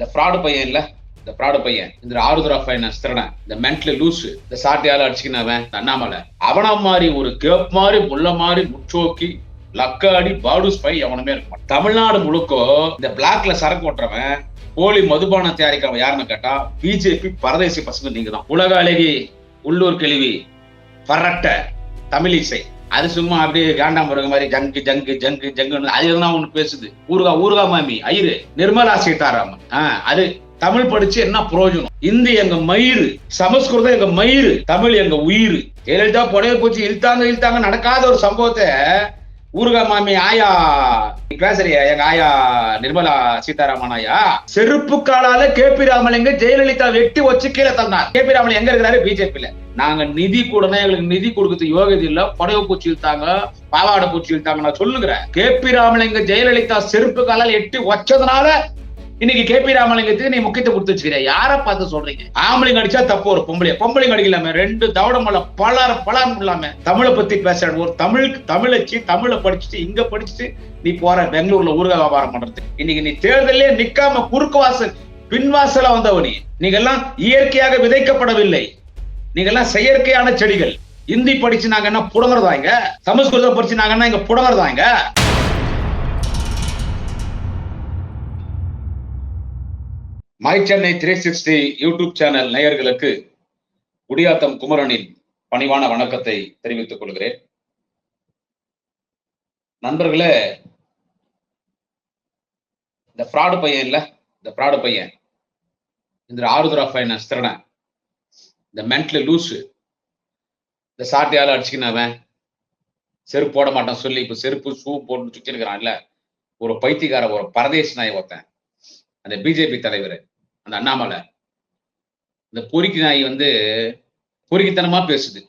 இந்த ஃப்ராடு பையன் இல்ல. இந்த ஃப்ராடு பையன். இந்த ஆருத்ரா ஃபைனான்ஸ் திறன இந்த மென்ட்ல லூசு இந்த சாட்டியால அடிச்சுக்கினவன் இந்த அண்ணாமலை. அவன மாதிரி ஒரு கேப் மாதிரி முள்ள மாதிரி முச்சோக்கி லக்காடி பாடு ஸ்பை எவனுமே இருக்க தமிழ்நாடு முழுக்க இந்த பிளாக்ல சரக்கு ஓட்டுறவன் போலி மதுபானம் தயாரிக்கிறவன் யாருன்னு கேட்டா பிஜேபி பரதேசி பசங்க நீங்க தான் உலக அழகி உள்ளூர் கேள்வி பரட்ட தமிழிசை. அது சும்மா அப்படியே காண்டாம் பிறகு மாதிரி ஜங்கு ஜங்கு ஜங்கு ஜங்குன்னு அது எதுனா ஒன்று பேசுது. ஊருகா ஊருகா மாமி ஐயரு நிர்மலா சீதாராமன். ஆஹ் அது தமிழ் படிச்சு என்ன பிரயோஜனம் இந்தி எங்க மயிறு சமஸ்கிருதம் எங்க மயிறு தமிழ் எங்க உயிர் ஜெயலலிதா புனைய போச்சு இழுத்தாங்க இழுத்தாங்க நடக்காத ஒரு சம்பவத்தை ஊருகா மாமி ஆயா நீ பேசுறியா? எங்க ஆயா நிர்மலா சீதாராமன் ஆயா? செருப்பு காலால கே பி ராமலிங்க ஜெயலலிதா வெட்டி வச்சு கீழே தந்தார். கே பி ராமலிங்க எங்க இருக்கிறாரு? பிஜேபியில. நாங்க நிதி கூடனா எங்களுக்கு நிதி கொடுக்கறது யோகதி இல்ல. புடவை பூச்சி இழுத்தாங்க பாவாடை பூச்சி இழுத்தாங்க நான் சொல்லுகிறேன். கே பி ராமலிங்க ஜெயலலிதா செருப்பு காலால் எட்டி வச்சதுனால இன்னைக்கு கே பி ராமலிங்கத்துக்கு நீ முக்கியத்துவம் கொடுத்து வச்சுக்கிற. யார பார்த்து சொல்றீங்க? ஆம்பளைங்க அடிச்சா தப்பு ஒரு பொம்பளை பொம்பளைங்க அடிக்கலாம ரெண்டு தவடமல்ல பலர் பலர் இல்லாம தமிழை பத்தி பேசுற ஒரு தமிழ் தமிழச்சு தமிழை படிச்சுட்டு இங்க படிச்சுட்டு நீ போற பெங்களூர்ல ஊர்கா வியாபாரம் பண்றது. இன்னைக்கு நீ தேர்தலே நிக்காம குறுக்கு வாசல் பின்வாசல வந்தவ நீ. நீங்க எல்லாம் இயற்கையாக விதைக்கப்படவில்லை. நீங்க எல்லாம் செயற்கையான செடிகள். இந்தி படிச்சு நாங்க என்ன புடங்குறதா இங்க? சமஸ்கிருதம் படிச்சு நாங்க என்ன இங்க புடங்குறதா my Chennai three sixty YouTube channel நேயர்களுக்கு குடியாத்தம் குமரனின் பணிவான வணக்கத்தை தெரிவித்துக் கொள்கிறேன். நண்பர்களே இந்த ஃப்ராடு பையன் இல்ல இந்த ஃப்ராடு பையன் இந்த ஆருத்ரா ஃபைனான்ஸ் ஸ்திரனை இந்த மென்ட்ல லூசு இந்த சாட்டியால அடிச்சுக்கினவன் செருப்பு போட மாட்டான் சொல்லி இப்ப செருப்பு ஷூ போட்டு சுற்றி இருக்கிறான் இல்ல ஒரு பைத்தியக்கார ஒரு பரதேசி நாய் ஒருத்தன் அந்த பிஜேபி தலைவர். அந்த அண்ணாமலை. இந்த பொறிக்கு நாய் வந்து பொறிக்கித்தனமா பேசுது.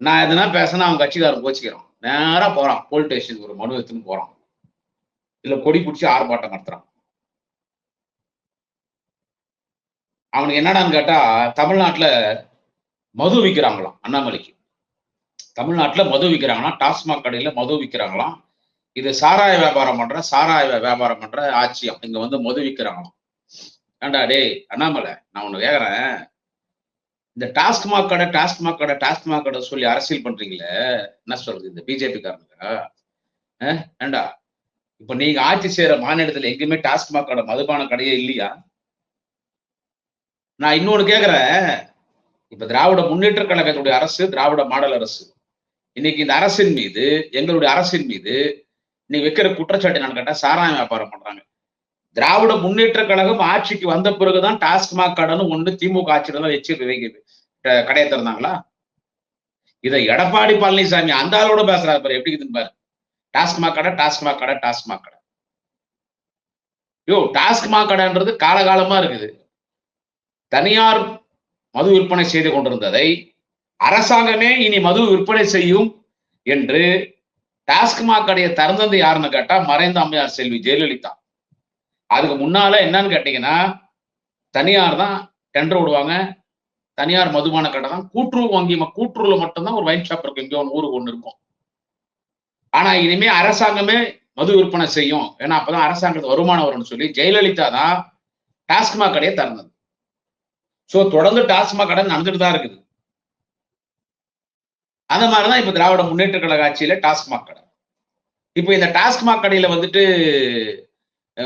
நான் எதுனா பேசினா அவன் கட்சிக்காரன் கோச்சிக்கிறான். நேரா போறான். போலீஸ் ஸ்டேஷனுக்கு ஒரு மனு எடுத்துன்னு போறான். இல்ல கொடி பிடிச்சி ஆர்ப்பாட்டம் நடத்துறான். அவனுக்கு என்னடான்னு கேட்டா தமிழ்நாட்டுல மது விற்கிறாங்களாம் அண்ணாமலைக்கு. தமிழ்நாட்டுல மது விற்கிறாங்கன்னா டாஸ்மாக் கடையில மது விற்கிறாங்களாம் இது சாராய வியாபாரம் பண்ற சாராய வியாபாரம் பண்ற ஆட்சியம் இங்க வந்து மது விற்கிறாங்களாம் ஏண்டா டேய் அண்ணாமலை நான் ஒன்று கேக்குறேன். இந்த டாஸ்மாக் கடை டாஸ்மாக் கடை டாஸ்மாக் கடை சொல்லி அரசியல் பண்றீங்களே? என்ன சொல்றது இந்த பிஜேபி காரணங்க ஏண்டா? இப்ப நீங்க ஆட்சி செய்யற மாநிலத்துல எங்கேயுமே டாஸ்மாக் கடை மதுபான கடையே இல்லையா? நான் இன்னொன்னு கேக்குறேன். இப்ப திராவிட முன்னேற்ற கழகத்துடைய அரசு திராவிட மாடல் அரசு. இன்னைக்கு இந்த அரசின் மீது எங்களுடைய அரசின் மீது நீ வைக்கிற குற்றச்சாட்டு என்னன்னு கேட்டா சாராயம் வியாபாரம் பண்றாங்க. திராவிட முன்னேற்ற கழகம் ஆட்சிக்கு வந்த பிறகுதான் டாஸ்மாக் கடன் ஒண்ணு திமுக ஆட்சியில தான் வச்சு கடையை திறந்தாங்களா? இதை எடப்பாடி பழனிசாமி அந்த ஆளோட பேசுறாரு பாரு எப்படி இருக்குதுன்னு பாரு. டாஸ்மாக் கடை டாஸ்மாக் கடை டாஸ்மாக் கடை யோ டாஸ்மாக் கடைன்றது காலகாலமா இருக்குது. தனியார் மது விற்பனை செய்து கொண்டிருந்ததை அரசாங்கமே இனி மது விற்பனை செய்யும் என்று டாஸ்மாக் கடையை திறந்தது யாருன்னு கேட்டா மறைந்த அம்மையார் செல்வி ஜெயலலிதா. அதுக்கு முன்னால என்னன்னு கேட்டீங்கன்னா தனியார் தான் டெண்டர் விடுவாங்க. தனியார் மதுபான கடை தான். கூட்டுறவு வங்கி கூட்டுறவுல மட்டும்தான் ஒரு வைன் ஷாப் இருக்கும். இங்கே ஒன்று ஊருக்கு ஒன்று இருக்கும். ஆனா இனிமே அரசாங்கமே மது விற்பனை செய்யும். ஏன்னா அப்பதான் அரசாங்கத்துக்கு வருமானம் வரும்னு சொல்லி ஜெயலலிதா தான் டாஸ்மாக் கடையை திறந்தது. ஸோ தொடர்ந்து டாஸ்மாக் கடை நடந்துட்டு தான் இருக்குது. அந்த மாதிரிதான் இப்ப திராவிட முன்னேற்ற கழக ஆட்சியில டாஸ்மாக் கடை. இப்போ இந்த டாஸ்மாக் கடையில வந்துட்டு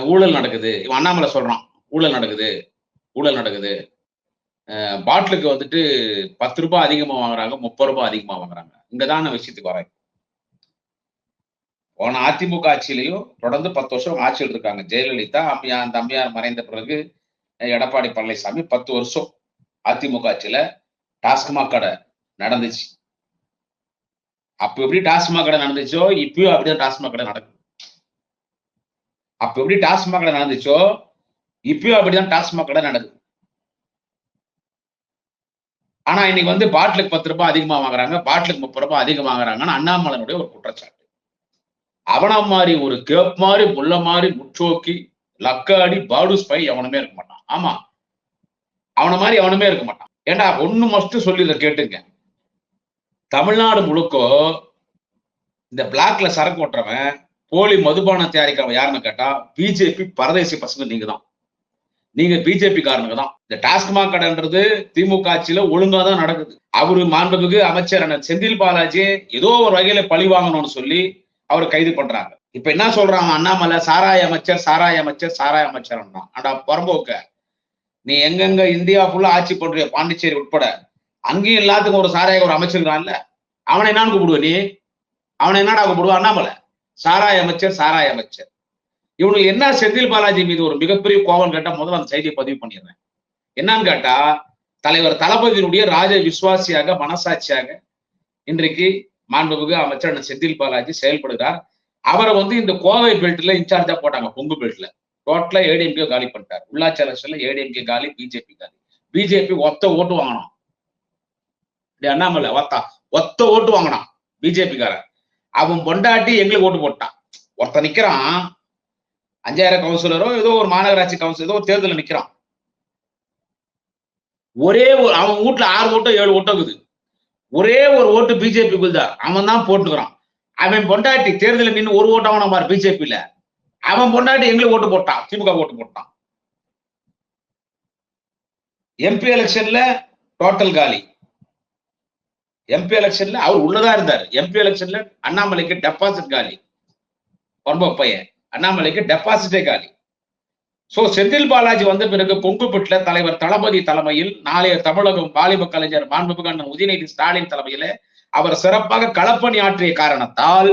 ஊழல் நடக்குது. இவன் அண்ணாமலை சொல்றான் ஊழல் நடக்குது ஊழல் நடக்குது. பாட்டிலுக்கு வந்துட்டு பத்து ரூபாய் அதிகமா வாங்குறாங்க முப்பது ரூபாய் அதிகமா வாங்குறாங்க. இங்கதான் நான் விஷயத்துக்கு வரேன். போன அதிமுக ஆட்சியிலையும் தொடர்ந்து பத்து வருஷம் ஆட்சியில் இருக்காங்க. ஜெயலலிதா அம்மையார் அந்த அம்மையார் மறைந்த பிறகு எடப்பாடி பழனிசாமி பத்து வருஷம் அதிமுக ஆட்சியில டாஸ்மாக் கடை நடந்துச்சு. அப்போ எப்படி டாஸ்மாக் கடை நடந்துச்சோ இப்பயும் அப்படிதான் டாஸ்மாக் கடை நடக்கும் அப்ப எப்படி டாஸ்மாக் கடை நடந்துச்சோ இப்பயும் அப்படிதான் டாஸ்மாக் கடை நடக்குது. ஆனா இன்னைக்கு வந்து பாட்டிலுக்கு பத்து ரூபாய் அதிகமா வாங்குறாங்க பாட்டிலுக்கு முப்பது ரூபாய் அதிகமா வாங்குறாங்கன்னு அண்ணாமலனுடைய ஒரு குற்றச்சாட்டு. அவன மாதிரி ஒரு கேப் மாதிரி முள்ள மாதிரி முற்றோக்கி லக்காடி பாடு ஸ்பை எவனுமே இருக்க மாட்டான். ஆமா. அவன மாதிரி அவனுமே இருக்க மாட்டான். ஏண்டா ஒண்ணு மஸ்ட் சொல்லி இதை கேட்டுங்க. தமிழ்நாடு முழுக்க இந்த பிளாக்ல சரக்கு ஓட்டுறவன் போலி மதுபானம் தயாரிக்கிறவங்க யாருன்னு கேட்டா பிஜேபி பரதேசி பசங்க நீங்க தான் நீங்க பிஜேபி காரனுங்க தான் இந்த டாஸ்மாக் கடைன்றது திமுக ஆட்சியில ஒழுங்கா தான் நடக்குது. அவரு மாண்புமிகு அமைச்சர் செந்தில் பாலாஜி ஏதோ ஒரு வகையில பழி வாங்கணும்னு சொல்லி அவரை கைது பண்றாங்க. இப்ப என்ன சொல்றாங்க? அண்ணாமலை சாராய அமைச்சர் சாராய அமைச்சர் சாராய அமைச்சர் ஆண்டா புறம்போக்க. நீ எங்கெங்க இந்தியா ஃபுல்லா ஆட்சி பண்றிய பாண்டிச்சேரி உட்பட அங்கேயும் எல்லாத்துக்கும் ஒரு சாராய ஒரு அமைச்சர் தான்ல அவனை என்னன்னு கூப்பிடுவ நீ? அவனை என்னடா கூப்பிடுவா? அண்ணாமலை. சாராய அமைச்சர் சாராய அமைச்சர். இவனுக்கு என்ன செந்தில் பாலாஜி மீது ஒரு மிகப்பெரிய கோபம் கேட்டா முதல்ல அந்த செய்தியை பதிவு பண்ணிடுறேன். என்னன்னு கேட்டா தலைவர் தளபதியினுடைய ராஜ விசுவாசியாக மனசாட்சியாக இன்றைக்கு மாண்புமிகு அமைச்சர் செந்தில் பாலாஜி செயல்படுகிறார். அவரை வந்து இந்த கோவை பெல்ட்ல இன்சார்ஜா போட்டாங்க பொங்கு பெல்ட்ல டோட்டலா ஏடிஎம்கே காலி பண்ணிட்டார். உள்ளாட்சி எலெக்ஷன்ல ஏடிஎம்கே காலி பிஜேபி காலி. பிஜேபி ஒத்த ஓட்டு வாங்கணும் அண்ணாமலை ஒத்தா? ஒத்த ஓட்டு வாங்கினான். பிஜேபி காரன். அவன் பொண்டாட்டி எங்களுக்கு ஓட்டு போட்டான் ஒருத்தன் நிக்கிறான் அஞ்சாயிரம் கவுன்சிலரோ ஏதோ ஒரு மாநகராட்சி கவுன்சிலர் ஏதோ ஒரு தேர்தலில் நிக்கிறான். ஒரே ஒரு அவன் வீட்டுல ஆறு ஓட்டோ ஏழு ஓட்டோ இருக்குது. ஒரே ஒரு ஓட்டு பிஜேபி தான். அவன் தான் போட்டுக்கிறான். அவன் பொண்டாட்டி தேர்தலில் நின்று ஒரு ஓட்டம் அவன பாரு பிஜேபியில அவன் பொண்டாட்டி எங்களுக்கு ஓட்டு போட்டான் திமுக ஓட்டு போட்டான். எம்பி எலெக்ஷன்ல டோட்டல் காலி. எம்பி எலெக்ஷன்ல அவர் உள்ளதா இருந்தார். எம்பி எலெக்ஷன்ல அண்ணாமலைக்கு டெபாசிட் காலி. ரொம்ப பையன். அண்ணாமலைக்கு டெபாசிட்டே காலி. சோ செந்தில் பாலாஜி வந்த பிறகு கொங்குப்பட்டுல தலைவர் தளபதி தலைமையில் நாளைய தமிழகம் வாலிப கலைஞர் மாண்புமிகு அண்ணன் உதயநிதி ஸ்டாலின் தலைமையில அவர் சிறப்பாக களப்பணி ஆற்றிய காரணத்தால்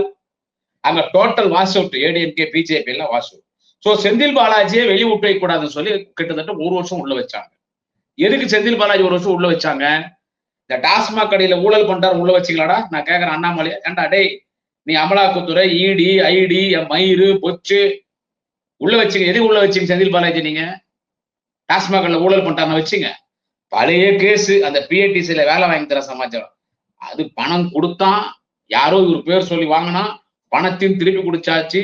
அங்க total wash out ADMK BJP எல்லாம் வாஷ் அவுட் சோ செந்தில் பாலாஜியை வெளியே விட்டு வைக்க கூடாதுன்னு சொல்லி கிட்டத்தட்ட ஒரு வருஷம் உள்ள வச்சாங்க. எதுக்கு செந்தில் பாலாஜி ஒரு வருஷம் உள்ள வச்சாங்க? இந்த டாஸ்மாக் கடையில ஊழல் பண்றாரு உள்ள வச்சுக்கலாடா நான் கேக்குறேன் அண்ணாமலையா ஏண்டா டேய் நீ அமலாக்கத்துறை இடி ஐடி மயிறு பொச்சு உள்ள வச்சுங்க எதுக்கு உள்ள வச்சுங்க செந்தில் பாலாஜி நீங்க? டாஸ்மாக் கடையில ஊழல் பண்ணிட்டாங்க வச்சுங்க. பழைய கேஸ் அந்த பிஏடிசில வேலை வாங்கி தர சமாச்சாரம். அது பணம் கொடுத்தான் யாரோ இவர் பேர் சொல்லி வாங்கினா பணத்தையும் திருப்பி கொடுத்தாச்சு.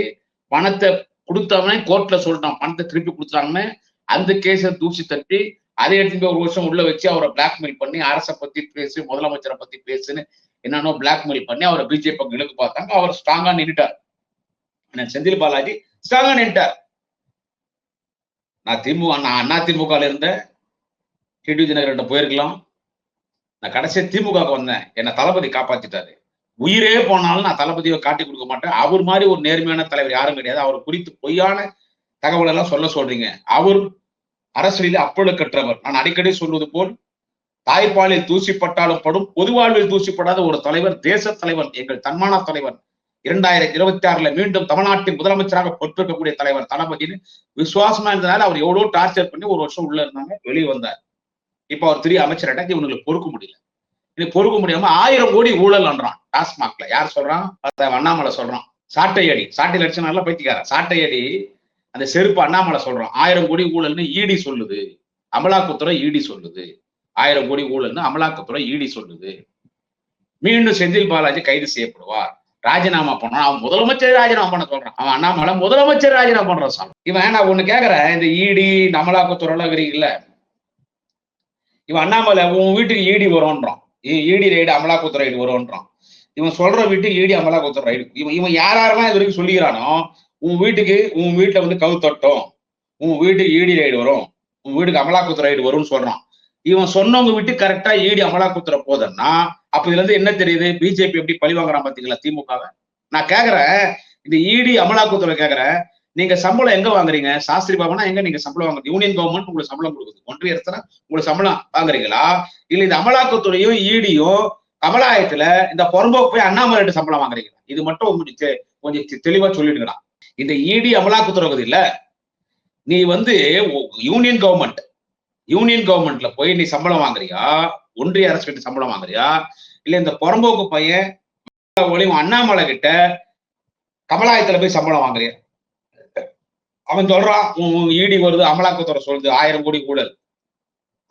பணத்தை கொடுத்தவனே கோர்ட்ல சொல்லிட்டான் பணத்தை திருப்பி கொடுத்தாங்கன்னு அந்த கேஸை தூசி தட்டி அதை எடுத்து போய் ஒரு வருஷம் உள்ள வச்சு அவரை பிளாக்மெயில் பண்ணி அரசை பத்தி பேசு முதலமைச்சரை பத்தி பேசுன்னு என்னன்னோ பிளாக்மெயில் பண்ணி அவரை பிஜேபி பக்கம் இழுக்கு பார்த்தாங்க. அவர் ஸ்ட்ராங்கா நின்றுட்டார் செந்தில் பாலாஜி ஸ்ட்ராங்கா நின்றுட்டார் நான் திமுக நான் அண்ணா திமுக இருந்தேன். டிடி தினகரன் போயிருக்கலாம். நான் கடைசியா திமுக வந்தேன். என்னை தளபதி காப்பாத்திட்டாரு. உயிரே போனாலும் நான் தளபதியை காட்டி கொடுக்க மாட்டேன். அவர் மாதிரி ஒரு நேர்மையான தலைவர் யாரும் கிடையாது. அவர் குறித்து பொய்யான தகவல் எல்லாம் சொல்ல சொல்றீங்க. அவர் அரசியலில் அப்பழுக்கற்றவர். நான் அடிக்கடி சொல்வது போல் தாய்ப்பாலில் தூசிப்பட்டாலும் படும் பொதுவாழ்வில் தூசிப்படாத ஒரு தலைவர் தேச தலைவர் எங்கள் தன்மான தலைவர். இரண்டாயிரத்தி இருபத்தி ஆறுல மீண்டும் தமிழ்நாட்டின் முதலமைச்சராக பொறுப்பேற்கக்கூடிய தலைவர் தளபதினு விசுவாசமா இருந்தனால அவர் எவ்வளவு டார்ச்சர் பண்ணி ஒரு வருஷம் உள்ள இருந்தாங்க வெளியே வந்தார். இப்ப அவர் திரிய அமைச்சர் இவங்களுக்கு பொறுக்க முடியல. இது பொறுக்க முடியாம ஆயிரம் கோடி ஊழல் அன்றான் டாஸ்மாக்ல. யார் சொல்றான்? அண்ணாமலை சொல்றான். சாட்டை அடி. சாட்டை லட்சம் நல்லா பைத்திக்கார சாட்டை அடி அந்த செருப்பு அண்ணாமலை சொல்றான். ஆயிரம் கோடி ஊழல்னு ஈடி சொல்லுது. அமலாக்கத்துறை ஈடி சொல்லுது. ஆயிரம் கோடி ஊழல்னு அமலாக்கத்துறை ஈடி சொல்லுது. மீண்டும் செந்தில் பாலாஜி கைது செய்யப்படுவார். ராஜினாமா பண்ணான் அவன் முதலமைச்சர் ராஜினாமா பண்ண சொல்றான். அவன் அண்ணாமலை முதலமைச்சர் ராஜினாமா பண்றான் சொல்றான் இவன் நான் ஒண்ணு கேக்குறேன்? இந்த ஈடி இந்த அமலாக்கத்துறை இருக்கிறீங்கல்ல இவன் அண்ணாமலை உன் வீட்டுக்கு ஈடி வரும்ன்றான். ஈடி ரைடு அமலாக்கத்துறை ரைடு வரும்ன்றான். இவன் சொல்ற வீட்டுக்கு ஈடி அமலாக்கத்துறை ரைடு. இவன் இவன் யார் யாரெல்லாம் இது வரைக்கும் சொல்லிக்கிறானோ உன் வீட்டுக்கு உன் வீட்டுல வந்து கவு தொட்டும். உன் வீட்டுக்கு ஈடி ரைடு வரும். உன் வீட்டுக்கு அமலாக்கத்துறை ரைடு வரும்னு சொல்றான். இவன் சொன்னவங்க வீட்டு கரெக்டா ஈடி அமலாக்கத்துறை போதன்னா அப்ப இதுல இருந்து என்ன தெரியுது? பிஜேபி எப்படி பழி வாங்குறான் பாத்தீங்களா திமுகவை? நான் கேக்குறேன். இந்த இடி அமலாக்கத்துறை கேக்குறேன் நீங்க சம்பளம் எங்க வாங்குறீங்க? சாஸ்திரி பாபனா எங்க நீங்க சம்பளம் வாங்குறீங்க? யூனியன் கவர்மெண்ட் உங்களுக்கு சம்பளம் கொடுக்குது. ஒன்றிய அரசு உங்களுக்கு சம்பளம் வாங்குறீங்களா? இல்ல இந்த அமலாக்கத்துறையும் ஈடியும் கமலாயத்துல இந்த பொறம்போ போய் அண்ணாமலை சம்பளம் வாங்குறீங்களா? இது மட்டும் உங்களுக்கு கொஞ்சம் தெளிவா சொல்லிடுங்களா இந்த இடி அமலாக்கத்துறை இல்ல நீ வந்து யூனியன் கவர்மெண்ட் யூனியன் கவர்மெண்ட்ல போய் நீ சம்பளம் வாங்குறியா? ஒன்றிய அரசு கிட்ட சம்பளம் வாங்குறியா? இல்ல இந்த புறம்போக்கு பையன் ஒளியும் அண்ணாமலை கிட்ட கமலாயத்துல போய் சம்பளம் வாங்குறியா? அவன் சொல்றான் ஈடி வருது அமலாக்கத்துறை சொல்லுது ஆயிரம் கோடி ஊழல்.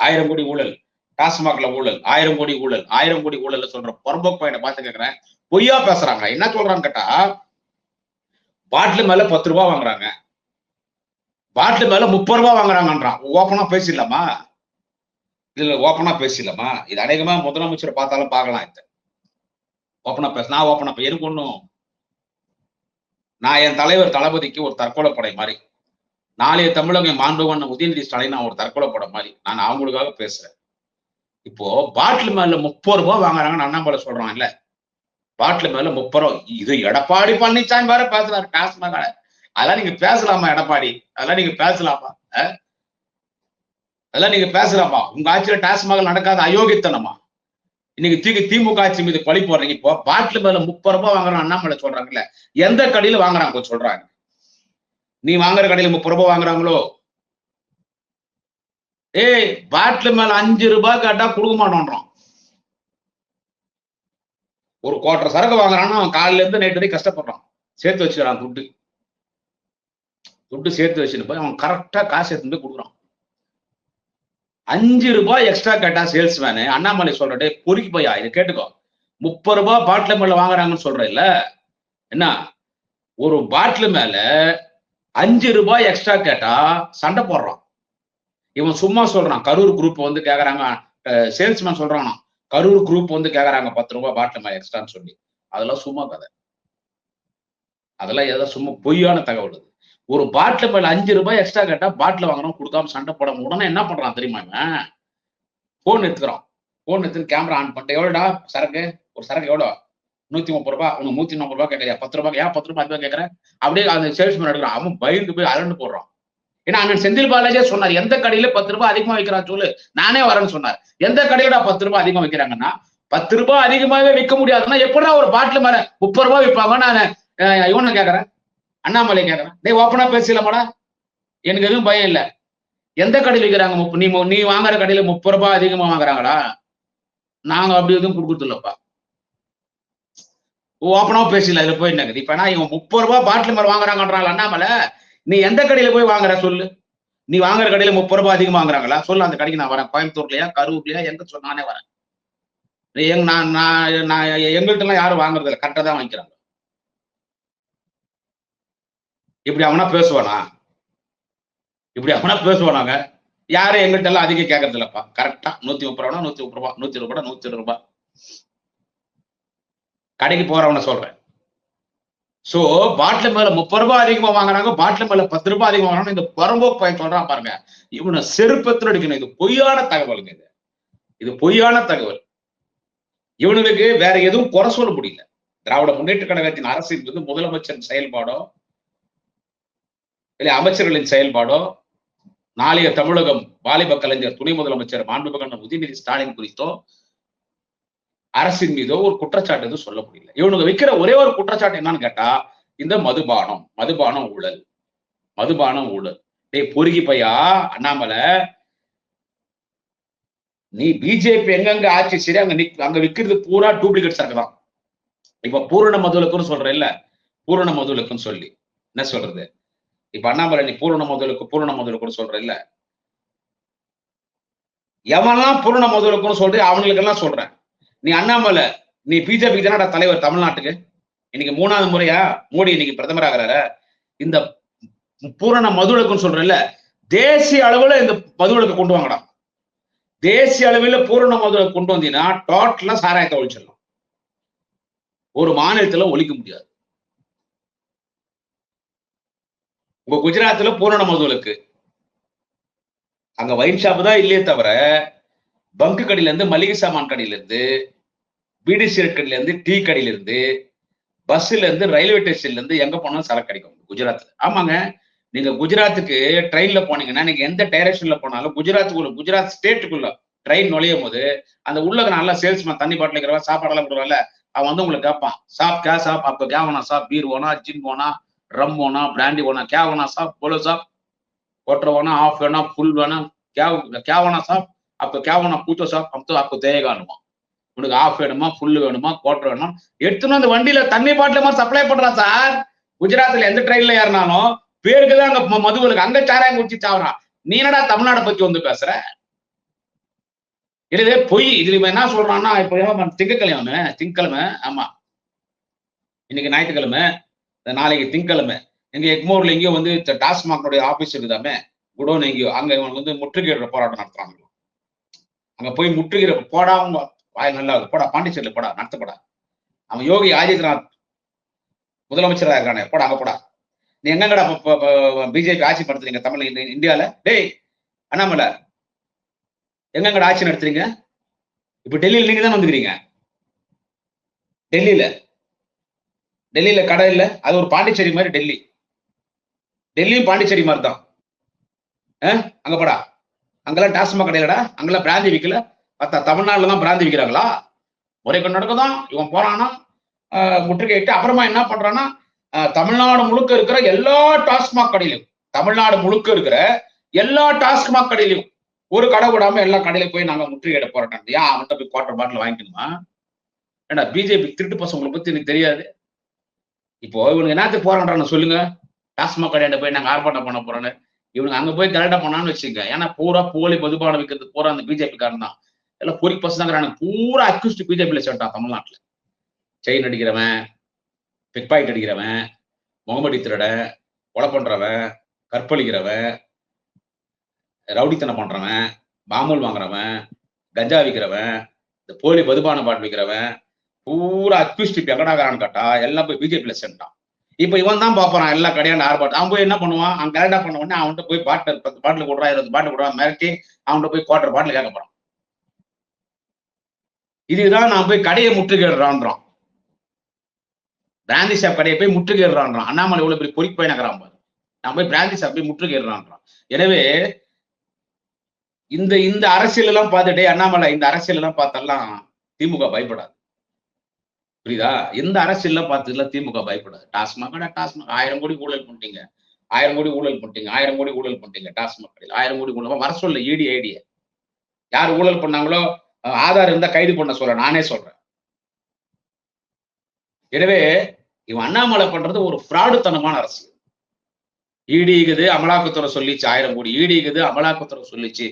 ஆயிரம் கோடி ஊழல். டாஸ்மாக்ல ஊழல். ஆயிரம் கோடி ஊழல். ஆயிரம் கோடி ஊழல் சொல்ற புறம்போக்கு பையனை பார்த்து கேட்கிறேன் பொய்யா பேசுறாங்க என்ன சொல்றான்னு கேட்டா பாட்டில் மேல பத்து ரூபா வாங்குறாங்க. பாட்டில் மேல முப்பது ரூபா வாங்குறாங்கன்றான். ஓப்பனா பேசிடலாமா? இதுல ஓப்பனா பேசிடலாமா? இது அநேகமா முதலமைச்சர் பார்த்தாலும் பார்க்கலாம் இது. ஓப்பனா பேச நான் ஓப்பனா எனக்கு ஒன்றும் நான் என் தலைவர் தளபதிக்கு ஒரு தற்கொலை படை மாதிரி. நாளைய தமிழக மாண்புவன் உதயநிதி ஸ்டாலின் நான் ஒரு தற்கொலை படம் மாதிரி. நான் அவங்களுக்காக பேசுறேன். இப்போ பாட்டில் மேல முப்பது ரூபா வாங்குறாங்கன்னு அண்ணாமலை சொல்றான் இல்லை பாட்டில் மேல முப்பது ரூபா இது எடப்பாடி பழனிசாமி வேற பேசுறாரு டாஸ்மாக அதெல்லாம் நீங்க பேசலாமா எடப்பாடி? அதெல்லாம் நீங்க பேசலாமா? அதெல்லாம் நீங்க பேசலாமா? உங்க ஆட்சியில டாஸ்மாக நடக்காத அயோக்கியத்தனமா? இன்னைக்கு தீக்கு திமுக ஆட்சி மீது பழி போடுறீங்க. இப்போ பாட்டில் மேல முப்பது ரூபாய் வாங்குறான் அண்ணாமலை சொல்றாங்கல்ல. எந்த கடையில வாங்குறாங்க சொல்றாங்க? நீ வாங்குற கடையில முப்பது ரூபாய் வாங்குறாங்களோ? ஏய் பாட்டில் மேல அஞ்சு ரூபாய் கேட்டா கொடுக்க மாட்டோன்றான் ஒரு கோட்டரை சரக்கு வாங்குறான்னா அவன் காலையில இருந்து நைட்டு வரைக்கும் கஷ்டப்படுறான். சேர்த்து வச்சுக்கிறான் துட்டு. துட்டு சேர்த்து வச்சுட்டு போய் அவன் கரெக்டா காசு எடுத்து போய் கொடுக்குறான். அஞ்சு ரூபாய் எக்ஸ்ட்ரா கேட்டா சேல்ஸ்மேனு அண்ணாமலை சொல்றே பொறுக்கி போயா இதை கேட்டுக்கோ. முப்பது ரூபாய் பாட்டில் மேல வாங்குறாங்கன்னு சொல்ற இல்ல. என்ன? ஒரு பாட்டில் மேல அஞ்சு ரூபாய் எக்ஸ்ட்ரா கேட்டா சண்டை போடுறான். இவன் சும்மா சொல்றான் கரூர் குரூப் வந்து கேக்குறாங்க சேல்ஸ்மேன் சொல்றானா கரூர் குரூப் வந்து கேக்குறாங்க பத்து ரூபாய் பாட்டில் எக்ஸ்ட்ரான்னு சொல்லி. அதெல்லாம் சும்மா கதை. அதெல்லாம் ஏதோ சும்மா பொய்யான தகவல் அது. ஒரு பாட்டில் மேல அஞ்சு ரூபாய் எக்ஸ்ட்ரா கேட்டா பாட்டில் வாங்குறோம் கொடுக்காம சண்டை போட உடனே என்ன பண்றான் தெரியுமா இவன்? போன் எடுத்துக்கிறான். போன் எடுத்து கேமரா ஆன் பண்ணிட்டு எவ்வளோடா? சரக்கு? ஒரு சரக்கு எவ்வளோ? நூத்தி முப்பது ரூபாய் உனக்கு நூத்தி முப்பது ரூபாய் கேட்கறியா பத்து ரூபாய்? ஏன் பத்து ரூபாய் அதிகமாக கேட்கறேன் அப்படியே அந்த சேல்ஸ்மேன் எடுக்கிறான். அவன் பயந்து போய் அரண்டு போடுறான். ஏன்னா அண்ணன் செந்தில் பாலாஜியே சொன்னார் எந்த கடையில பத்து ரூபாய் அதிகமா வைக்கிறான் சொல்லு. நானே வரேன்னு சொன்னார். எந்த கடையில பத்து ரூபாய் அதிகமா வைக்கிறாங்கன்னா பத்து ரூபாய் அதிகமாவே விற்க முடியாதுன்னா எப்படா ஒரு பாட்டில் மேல முப்பது ரூபாய் விற்பாங்க? நான் அஹ், இவனை கேட்கறேன் அண்ணாமலை கேட்கறேன் டேய் ஓப்பனா பேசலாமாடா எனக்கு எதுவும் பயம் இல்லை. எந்த கடையில் விற்கிறாங்க முப்ப- நீ நீ வாங்குற கடையில முப்பது ரூபாய் அதிகமா வாங்குறாங்களா? நாங்க அப்படி எதுவும் கொடுக்கறது இல்லப்பா ஓப்பனா பேசல இதுல போய் என்னங்குது இப்ப என்ன இவன் முப்பது ரூபாய் பாட்டில் மேல வாங்குறாங்கன்றாள் அண்ணாமலை? நீ எந்த கடையில போய் வாங்குற சொல்லு. நீ வாங்குற கடையில முப்பது ரூபாய் அதிகமா வாங்குறாங்களா? சொல்லு அந்த கடைக்கு நான் வரேன். கோயம்புத்தூர்லயா கரூர்லயா எங்க சொல் நானே வரேன். எங் நான் நான் நான் எங்கள்கிட்ட எல்லாம் யாரும் வாங்குறது இல்லை. கரெக்டாக தான் வாங்கிக்கிறாங்க. இப்படி அவனா பேசுவானா? இப்படி அவனா பேசுவானாங்க? யாரும் எங்கள்கிட்ட எல்லாம் அதிகம் கேட்கறது இல்லப்பா. கரெக்டா நூத்தி முப்பது ரூபா நூத்தி முப்பது ரூபா? நூத்தி இருபது ரூபா நூத்தி இருபது கடைக்கு போறவன சொல்றேன். சோ பாட்டில் மேல முப்பது ரூபாய் அதிகமா வாங்குறாங்க பாட்டில் மேல பத்து ரூபாய் அதிகமா வாங்குறாங்க. இந்த புறம்போக்கு பையன் சொல்றான் பாருங்க. இவனை செருப்பத்தில் அடிக்கணும். இது பொய்யான தகவலுங்க இது. இது பொய்யான தகவல். இவனுக்கு வேற எதுவும் குறை சொல்ல முடியல. திராவிட முன்னேற்ற கழகத்தின் அரசு என்பது முதலமைச்சரின் செயல்பாடோ இல்லை அமைச்சர்களின் செயல்பாடோ நாளைய தமிழகம் வாலிப கலைஞர் துணை முதலமைச்சர் மாண்புமகன் உதயநிதி ஸ்டாலின் குறித்தோ அரசின் மீதோ ஒரு குற்றச்சாட்டு எதுவும் சொல்ல முடியல. இவனுக்கு வைக்கிற ஒரே ஒரு குற்றச்சாட்டு என்னன்னு கேட்டா இந்த மதுபானம் மதுபானம் ஊழல். மதுபானம் ஊழல். டேய் பொறுகி பையா அண்ணாமலை. நீ பிஜேபி எங்கெங்க ஆட்சி சரி அங்க நிக் அங்க விக்கிறது பூரா டூப்ளிகேட் சரக்கு தான். இப்ப பூரண மதுவிலக்குன்னு சொல்ற இல்ல பூரண மதுவிலக்குன்னு சொல்லி. என்ன சொல்றது? இப்ப அண்ணாமலை நீ பூரண மதுவிலக்கு பூரண மதுவிலக்குன்னு சொல்ற இல்ல எவன்லாம் பூரண மதுவிலக்குன்னு சொல்றேன் அவனுக்கு எல்லாம் சொல்றேன். நீ அண்ணாமலை நீ பிஜேபி தானடா தலைவர் தமிழ்நாட்டுக்கு? இன்னைக்கு மூணாவது முறையா மோடி இன்னைக்கு பிரதமர் ஆகிறாரு இந்த பூரண மதுவிலக்குன்னு சொல்றேன்ல தேசிய அளவுல இந்த மதுவிலக்கு கொண்டு வாங்கடா. தேசிய அளவில் பூரண மதுவிலக்கு கொண்டு வந்தீங்கன்னா டோட்டலா சாராயத்தை ஒழிச்சிடலாம் ஒரு மாநிலத்துல ஒழிக்க முடியாது. உங்க குஜராத்ல பூரண மதுவிலக்கு அங்க வைன் ஷாப் தான் இல்லையே தவிர பங்கு கடையில இருந்து மளிகை சாமான் கடையில இருந்து பிடிசி கடையில இருந்து டீ கடையில இருந்து பஸ்ல இருந்து ரயில்வே ஸ்டேஷன்ல இருந்து எங்க போனாலும் சரக்கு கிடைக்கும் குஜராத்ல. ஆமாங்க. நீங்க குஜராத்துக்கு ட்ரெயின்ல போனீங்கன்னா நீங்க எந்த டைரக்ஷன்ல போனாலும் குஜராத்துக்குள்ள குஜராத் ஸ்டேட்டுக்குள்ள ட்ரெயின் நுழையும் போது அந்த உள்ள நல்லா சேல்ஸ்மேன் தண்ணி பாட்டில் இருக்கிறவன் சாப்பாடெல்லாம் கொடுவான்ல அவன் வந்து உங்களுக்கு கேட்பான். சாப் கே சாப் அப்ப கே சாப் பீர் போனா ஜிம் போனா ரம் போனா பிராண்டி ஓனா கேவனா வேணா சாப் போலோ சாப் ஒட்டர் ஓனா ஆஃப் வேணா ஃபுல் வேணா கே கே சாப் அப்ப கேவனா வேணா பூச்சோ சாப் அப்போ அப்போ தேகானுவான் உனக்கு ஆஃப் வேணுமா ஃபுல்லு வேணுமா குவார்டர் வேணுமா? எடுத்துன்னு அந்த வண்டியில தண்ணி பாட்டில மாதிரி சப்ளை பண்றான் சார் குஜராத்ல எந்த ட்ரெயின்ல ஏறினாலும் பேருக்கு தான் அங்க ம- அங்க சாராயம் குடிச்சு சாவறான். நீ என்னடா தமிழ்நாடை பத்தி வந்து பேசுற? இதுவே பொய். இதுல இவன் என்ன சொல்றான்னா இப்போ ஏன் திங்கக்கிழமை திங்கக்கிழமை ஆமா. இன்னைக்கு ஞாயிற்றுக்கிழமை நாளைக்கு திங்கக்கிழமை எங்க எக்மோர்ல எங்கேயோ வந்து டாஸ்மாக்னுடைய ஆபீஸ் இருக்குதாமே குடோன் எங்கேயோ அங்க இவங்க வந்து முற்றுகையிட போராட்டம் நடத்துறாங்க. அங்க போய் முற்றுகிற போடா வாயில் வாய் நல்லா போடா பாண்டிச்சேரியில போடா நடத்தப்படா அவன் யோகி ஆதித்யநாத் முதலமைச்சராக இருக்கானே போடா அங்க போடா. நீ எங்கடா பிஜேபி ஆட்சி நடத்துறீங்க தமிழ் இந்தியால? டேய் அண்ணாமலை எங்கங்கடா ஆட்சி நடத்துறீங்க? இப்ப டெல்லியில நீங்க தான் வந்துக்கிறீங்க. டெல்லியில. டெல்லியில கடை இல்லை அது ஒரு பாண்டிச்சேரி மாதிரி டெல்லி. டெல்லியும் பாண்டிச்சேரி மாதிரி தான் அஹ், அங்க போடா. அங்கெல்லாம் டாஸ்மாக் கடையிலடா அங்கெல்லாம் பிராந்தி விற்கல தமிழ்நாட்டில் தான் பிராந்தி விற்கிறாங்களா ஒரே கொண்டு நடக்குதான் இவன் போறானா முற்றுகையிட்டு அப்புறமா என்ன பண்றான்னா தமிழ்நாடு முழுக்க இருக்கிற எல்லா டாஸ்மாக் கடையிலும் தமிழ்நாடு முழுக்க இருக்கிற எல்லா டாஸ்மாக் கடையிலும் ஒரு கடை விடாம எல்லா கடையில போய் நாங்க முற்றுகையிட போராட்டம் ஏன் அவன்கிட்ட போய் குவார்டர் பாட்டில் வாங்கிக்கணுமா? ஏன்னா பிஜேபி திருட்டு பசங்களை பத்தி எனக்கு தெரியாது. இப்போ இவனுக்கு என்னத்துக்கு போராடுறான்னு சொல்லுங்க. டாஸ்மாக் கடையில போய் நாங்க ஆர்ப்பாட்டம் பண்ண போறோன்னு இவனுக்கு அங்க போய் கரெக்டா பண்ணான்னு வச்சுக்கோங்க. ஏன்னா பூரா போலி மதுபானம் விற்கிறது பூரா அந்த பிஜேபி காரன் தான். எல்லாம் பொறி பசு தாங்கிறாங்க பூரா அக்யூஸ்ட் பிஜேபியில சேர்ட்டான் தமிழ்நாட்டுல. செயின் அடிக்கிறவன் பிக் பாக்கெட் அடிக்கிறவன் முகமடி திருடன் கொலை பண்றவன் கற்பழிக்கிறவன் ரவுடித்தனம் பண்றவன் பாம்பூல் வாங்குறவன் கஞ்சா விற்கிறவன் இந்த போலி மதுபான பாட்டு விற்கிறவன் பூரா அக்யூஸ்ட் எங்கடாகிறான்னு கேட்டா எல்லாம் போய் பிஜேபியில சேர்ந்துட்டான். இப்ப இவன் தான் பாப்பான் எல்லா கடையாண்ட ஆர்ப்பாட்டம். அவன் போய் என்ன பண்ணுவான்? அவன் கரெக்டாக பண்ண உடனே அவன்கிட்ட போய் பாட்டில் பத்து பாட்டில் கொடுறான் இருபது பாட்டில் கொடுறான் மிரட்டி அவன்கிட்ட போய் குவார்டர் பாட்டில் கேட்க போறான். இதுதான் நான் போய் கடையை முற்றுகிறான்றான் பிராந்தி ஷாப் கடையை போய் முற்றுகிறான்றான் அண்ணாமலை இவ்வளவு பெரிய பொறிக்கு போய் நகரான் பாரு. நான் போய் பிராந்தி ஷாப் போய் முற்றுகிறான்றான் எனவே இந்த இந்த அரசியல் எல்லாம் பார்த்துட்டே அண்ணாமலை இந்த அரசியல் எல்லாம் பார்த்தெல்லாம் திமுக பயப்படாது. புரியுதா? எந்த அரசியல்ல பார்த்ததுல திமுக பயப்படாது. டாஸ்மாக டாஸ்மாக். ஆயிரம் கோடி ஊழல் பண்ணிட்டீங்க. ஆயிரம் கோடி ஊழல் பண்ணிட்டீங்க. ஆயிரம் கோடி ஊழல் பண்ணிட்டீங்க டாஸ்மாக் கடையில். ஆயிரம் கோடி ஊழல். வர சொல்ல ஏடி ஐடிய. யார் ஊழல் பண்ணாங்களோ ஆதார் இருந்தா கைது பண்ண சொல்ல நானே சொல்றேன். எனவே இவன் அண்ணாமலை பண்றது ஒரு ஃப்ராடுத்தனமான அரசியல் ஈடிக்குது அமலாக்கத்துறை சொல்லிச்சு ஆயிரம் கோடி. ஈடிக்குது அமலாக்கத்துறை சொல்லிச்சு.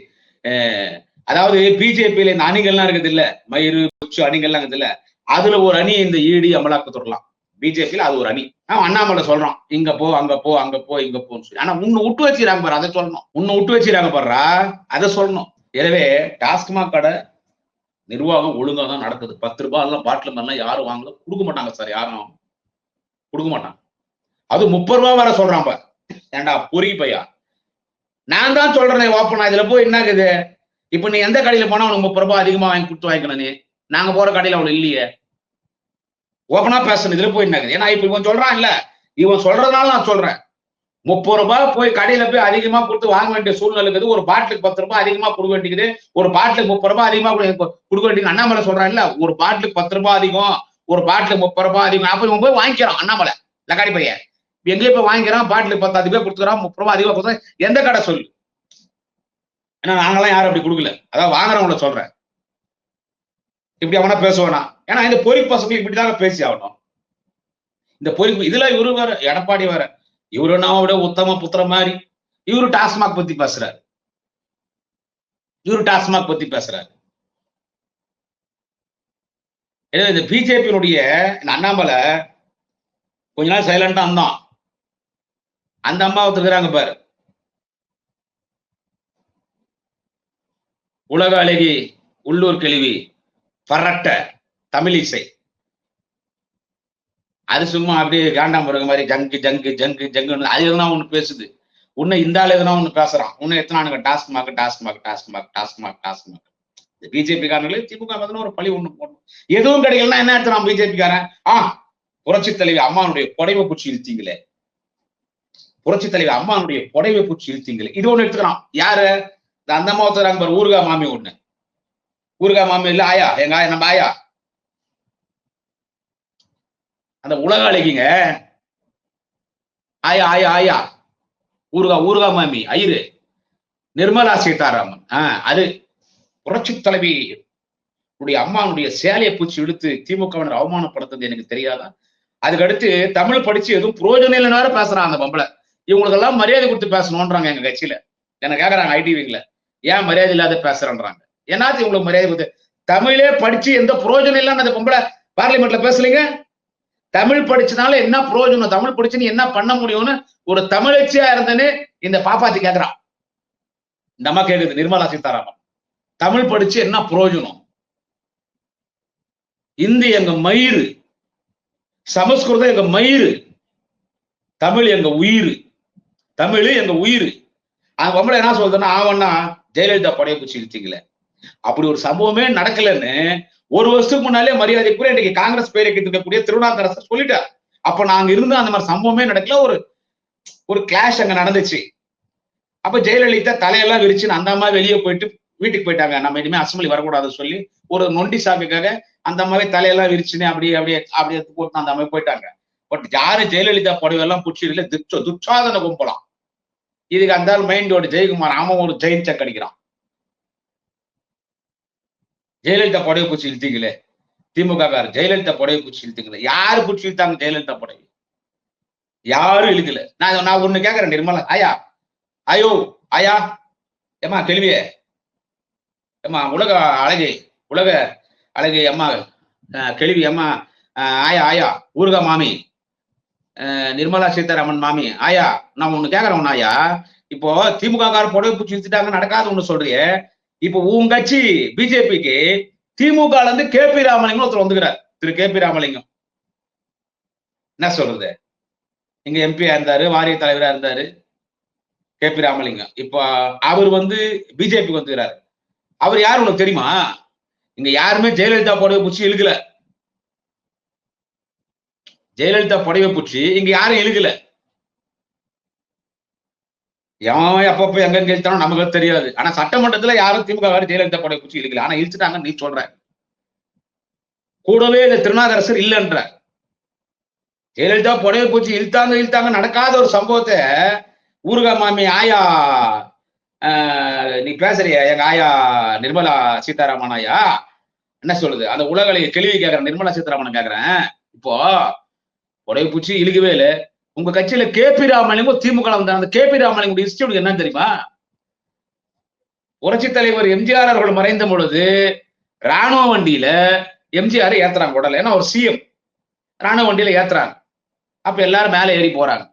அதாவது பிஜேபியில இந்த அணிகள்லாம் இருக்குது இல்ல மயிறு குச்சு அணிகள்லாம் இருக்குது இல்ல அதுல ஒரு அணி இந்த ஈடி அமலாக்கத்துறலாம். பிஜேபியில அது ஒரு அணி. அவன் அண்ணாமலை சொல்றான் இங்க போ அங்க போ அங்க போ இங்க போன்னு சொல்லி. ஆனா உன்னை விட்டு வச்சிருக்காங்க பாரு அதை சொல்லணும். உன்னை விட்டு வச்சிருக்காங்க பாருறா அதை சொல்லணும். எனவே டாஸ்மாக் கடை நிர்வாகம் ஒழுங்கா தான் நடக்குது. பத்து ரூபாய் எல்லாம் பாட்டில் மாதிரிலாம் யாரும் வாங்கல? கொடுக்க மாட்டாங்க சார் யாரும் கொடுக்க மாட்டாங்க. அது முப்பது ரூபா வர சொல்றான் பாரு. ஏன்டா பொறி பையா? நான் தான் சொல்றேன் ஓப்பனா இதுல போய் என்ன இருக்குது இப்ப நீ எந்த கடையில போனா உனக்கு முப்பது ரூபாய் அதிகமா வாங்கி கொடுத்து வாங்கிக்கணும் நீ? நாங்க போற கடையில அவளு இல்லையே. ஓப்பனா பேசணும். இதுல போய் என்ன ஏன்னா இப்ப இவன் சொல்றான் இல்ல இவன் சொல்றதுனால நான் சொல்றேன். முப்பது ரூபாய் போய் கடையில போய் அதிகமா கொடுத்து வாங்க வேண்டிய சூழ்நிலை இருக்குது ஒரு பாட்டிலுக்கு பத்து ரூபாய் அதிகமா கொடுக்க வேண்டியது ஒரு பாட்டிலுக்கு முப்பது ரூபாய் அதிகமா கொடுக்க வேண்டியது அண்ணாமலை சொல்றான் இல்ல ஒரு பாட்டிலுக்கு பத்து ரூபாய் அதிகம் ஒரு பாட்டிலுக்கு முப்பது ரூபாய் அதிகம். அப்ப இவன் போய் வாங்கிக்கிறோம் அண்ணாமலை லக்காடி பையன். எங்கேயும் போய் வாங்கிக்கிறான் பாட்டிலுக்கு பத்து அதிகமா கொடுத்துக்கிறான் முப்பது ரூபாய் அதிகமா கொடுத்தா எந்த கடை சொல்லு. ஏன்னா நாங்களாம் யாரும் அப்படி கொடுக்கல. அதான் வாங்குறவங்கள சொல்றேன். இப்படி அவனா பேசுவானா ஏன்னா இந்த பொறி பசங்க இப்படிதாங்க பேசி ஆகணும். இந்த பொறி இதுல இவரு வேற எடப்பாடி வேற. இவரு நாம விட உத்தம புத்திர மாதிரி. இவரு டாஸ்மாக் பத்தி பேசுறாரு. இவரு டாஸ்மாக் பத்தி பேசுறாரு. இந்த பிஜேபியினுடைய அண்ணாமலை கொஞ்ச நாள் சைலண்டா இருந்தான். அந்த அம்மா ஒத்துக்கிறாங்க பாரு. உலக அழகி உள்ளூர் கேள்வி பரட்ட தமிழிசை. அது சும்மா அப்படியே காண்டாம்பருங்க மாதிரி ஜங்கு ஜங்கு ஜங்கு ஜங்குன்னு அது எதுனா ஒண்ணு பேசுது. உன்னை இந்த ஆள் எதுனா ஒண்ணு பேசுறான். உன்னை எத்தனானுங்க task mark task mark task mark BJP காரங்களே திமுக வந்து ஒரு பழி ஒண்ணு போடணும். எதுவும் கிடைக்கலன்னா என்ன எடுத்துறான் பிஜேபி காரன்? ஆ புரட்சி தலைவி அம்மானுடைய புடைவை பூச்சி இழுத்தீங்களே. புரட்சி தலைவி அம்மானுடைய புடவை பூச்சி இழுத்தீங்களே. இது ஒண்ணு எடுத்துக்கிறான். யாரு? இந்த அந்த அம்மா ஒருத்தர் பாரு ஊர்கா மாமி ஒண்ணு. ஊர்கா மாமி இல்ல ஆயா. எங்க ஆயா? நம்ம ஆயா. அந்த உலக அழகிங்க. ஆயா ஆயா ஆயா. ஊருகா ஊருகா மாமி ஐயரு. நிர்மலா சீதாராமன். ஆஹ் அது புரட்சி தலைவி. உடைய அம்மாவுடைய சேலையை பூச்சி இழுத்து திமுகவினர் அவமானப்படுத்துறது எனக்கு தெரியாதா? அதுக்கடுத்து தமிழ் படிச்சு எதுவும் புரோஜனம் இல்லைன்னு பேசுறான் அந்த பொம்பளை. இவங்களுக்கு எல்லாம் மரியாதை கொடுத்து பேசணும்ன்றாங்க எங்க கட்சியில. என்ன கேக்குறாங்க ஐடிவிங்கள ஏன் மரியாதை இல்லாத பேசுறேன்றாங்க. என்னாச்சு இவங்களுக்கு மரியாதை கொடுத்து? தமிழே படிச்சு எந்த புரோஜனம் இல்லைன்னு அந்த பொம்பளை பார்லிமெண்ட்ல பேசலீங்க? தமிழ் படிச்சதுனால என்ன புரோஜனம் தமிழ் படிச்சு நீ என்ன பண்ண முடியும்னு ஒரு தமிழச்சியா இருந்தேன்னு இந்த பாப்பாத்தி கேக்குறான். இந்த அம்மா கேக்குது நிர்மலா சீதாராமன். தமிழ் படிச்சு என்ன புரோஜனம் இந்தி எங்க மயிறு சமஸ்கிருதம் எங்க மயிறு தமிழ் எங்க உயிர் தமிழ் எங்க உயிர் அது பொம்பளை என்ன சொல்றதுன்னா ஆவன்னா ஜெயலலிதா படையை குச்சி இழுத்தீங்களே அப்படி ஒரு சம்பவமே நடக்கலன்னு ஒரு வருஷத்துக்கு முன்னாலே மரியாதைக்குரிய இன்னைக்கு காங்கிரஸ் பேரை இருக்கக்கூடிய திருவண்ணாந்தரசர் சொல்லிட்டார். அப்ப நாங்க இருந்த அந்த மாதிரி சம்பவமே நடக்கல. ஒரு ஒரு கிளாஷ் அங்க நடந்துச்சு. அப்ப ஜெயலலிதா தலையெல்லாம் விரிச்சுன்னு அந்த அம்மா வெளியே போயிட்டு வீட்டுக்கு போயிட்டாங்க. நம்ம இனிமே அசம்பிளி வரக்கூடாதுன்னு சொல்லி ஒரு நொண்டி சாக்குக்காக அந்த அம்மாவே தலையெல்லாம் விரிச்சுன்னு அப்படியே அப்படியே அப்படியே போட்டு அந்த அம்மா போயிட்டாங்க. பட் யாரு ஜெயலலிதா புடவையெல்லாம் பிடிச்சிடல துச்ச துச்சாதன கும்பலாம் இதுக்கு அந்த மைண்டோட ஜெயக்குமார். அவன் ஒரு ஜெயின் செக் அடிக்கிறான். ஜெயலலிதா புடவை பூச்சி இழுத்தீங்களே? திமுக கார் ஜெயலலிதா புடவை பூச்சி இழுத்தீங்களே? யாரு பூச்சி இழுத்தாங்க ஜெயலலிதா புடவை? யாரும் இழுக்கல. நான் நான் ஒண்ணு கேக்குறேன் நிர்மலா. ஆயா? ஐயோ ஆயா? ஏமா கேள்வியே ஏமா உலக அழகை உலக அழகை அம்மா கேள்வி அம்மா ஆயா ஆயா ஊருகா மாமி நிர்மலா சீதாராமன் மாமி ஆயா நான் ஒண்ணு கேக்குறேன் ஆயா. இப்போ திமுக கார புடவை பூச்சி இழுத்துட்டாங்க நடக்காது ஒண்ணு சொல்றியே. இப்போ உன் கட்சி பிஜேபிக்கு திமுக இருந்து கே பி ராமலிங்கம் ஒருத்தர் வந்துக்கிறார். Thiru K P Ramalingam. என்ன சொல்றது? இங்க எம்பியா இருந்தாரு வாரிய தலைவரா இருந்தாரு கே பி ராமலிங்கம். இப்போ அவர் வந்து பிஜேபிக்கு வந்துக்கிறாரு. அவர் யார் உனக்கு தெரியுமா? இங்க யாருமே ஜெயலலிதா புடவை பிடிச்சி இழுக்கல. ஜெயலலிதா புடவை பூச்சி இங்க யாரும் இழுக்கல. எவன் அப்பப்ப எங்க எங்க இழுத்தானோ நமக்கு தெரியாது. ஆனா சட்டமன்றத்துல யாரும் திமுக வேறு ஜெயலலிதா புடவை குச்சி இழுக்கல. ஆனா இழுத்துட்டாங்க நீ சொல்ற. கூடவே இந்த திருநாகரசர் இல்லைன்ற. ஜெயலலிதா புடவை பூச்சி இழுத்தாங்க இழுத்தாங்க நடக்காத ஒரு சம்பவத்தை ஊருகா மாமி ஆயா நீ பேசுறிய? எங்க ஆயா நிர்மலா சீதாராமன் ஆயா? என்ன சொல்லுது? அந்த உலகளை கேள்வி கேட்கறேன் நிர்மலா சீதாராமன் கேக்குறேன். இப்போ புடவை பூச்சி இழுக்கவே இல்லை. உங்க கட்சியில கே பி ராமலிங்கம் திமுக ல அந்த கே பி ராமலிங்கம் இன்ஸ்டியூட் என்ன தெரியுமா? புரட்சி தலைவர் எம்ஜிஆர் அவர்கள் மறைந்த பொழுது ராணுவ வண்டியில எம்ஜிஆர் ஏத்துறாங்க உடல. ஏன்னா ஒரு சிஎம் ராணுவ வண்டியில ஏத்துறாங்க. அப்ப எல்லாரும் மேல ஏறி போறாங்க.